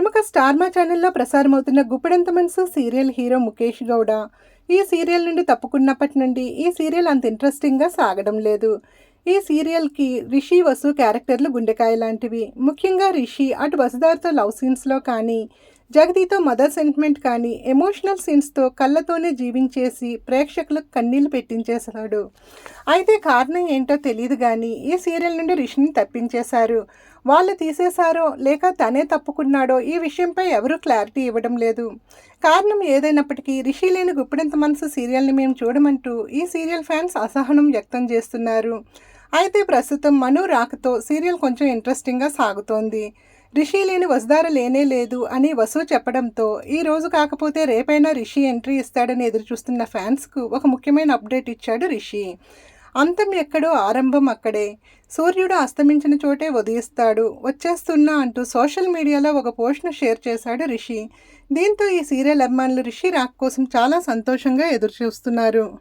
ప్రముఖ స్టార్మా ఛానల్లో ప్రసారమవుతున్న గుప్పెడంత మనసు సీరియల్ హీరో ముఖేష్ గౌడ. ఈ సీరియల్ నుండి తప్పుకున్నప్పటి నుండి ఈ సీరియల్ అంత ఇంట్రెస్టింగ్గా సాగడం లేదు. ఈ సీరియల్కి రిషి వసు క్యారెక్టర్లు గుండెకాయ లాంటివి ముఖ్యంగా రిషి అటు వసుదారితో లవ్ సీన్స్లో కానీ జగదీతో మదర్ సెంటిమెంట్ కానీ ఎమోషనల్ సీన్స్తో కళ్ళతోనే జీవించేసి ప్రేక్షకులకు కన్నీళ్ళు పెట్టించేశాడు. అయితే కారణం ఏంటో తెలియదు కానీ ఈ సీరియల్ నుండి రిషిని తప్పించేశారు. వాళ్ళు తీసేశారో లేక తనే తప్పుకున్నాడో ఈ విషయంపై ఎవరూ క్లారిటీ ఇవ్వడం లేదు. కారణం ఏదైనప్పటికీ రిషి లేని గుప్పిడంత మనసు సీరియల్ని మేము చూడమంటూ ఈ సీరియల్ ఫ్యాన్స్ అసహనం వ్యక్తం చేస్తున్నారు. అయితే ప్రస్తుతం మను రాకతో సీరియల్ కొంచెం ఇంట్రెస్టింగ్గా సాగుతోంది. రిషి లేని వసుదార లేనే లేదు అని వసు చెప్పడంతో ఈ రోజు కాకపోతే రేపైనా రిషి ఎంట్రీ ఇస్తాడని ఎదురుచూస్తున్న ఫ్యాన్స్కు ఒక ముఖ్యమైన అప్డేట్ ఇచ్చాడు రిషి. అంతం ఎక్కడో ఆరంభం అక్కడే. సూర్యుడు అస్తమించిన చోటే ఉదయిస్తాడు. వచ్చేస్తున్నా అంటూ సోషల్ మీడియాలో ఒక పోస్ట్ను షేర్ చేశాడు రిషి. దీంతో ఈ సీరియల్ అభిమానులు రిషి రాక్ కోసం చాలా సంతోషంగా ఎదురుచూస్తున్నారు.